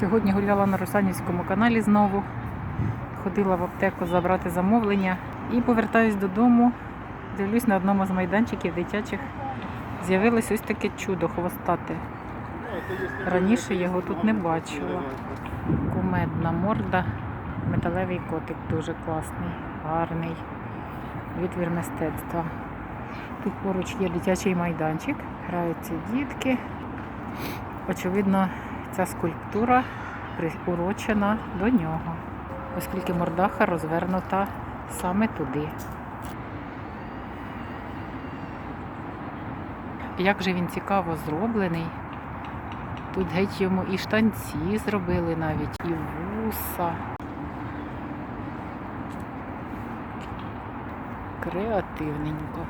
Сьогодні гуляла на Русанівському каналі знову. Ходила в аптеку забрати замовлення і повертаюсь додому. Дивлюсь на одному з майданчиків дитячих. З'явилось ось таке чудо хвостате. Раніше його тут не бачила. Кумедна морда, металевий котик дуже класний, гарний. Витвір мистецтва. Тут поруч є дитячий майданчик, граються дітки. Очевидно, ця скульптура приурочена до нього, оскільки мордаха розвернута саме туди. Як же він цікаво зроблений. Тут геть йому і штанці зробили навіть, і вуса. Креативненько.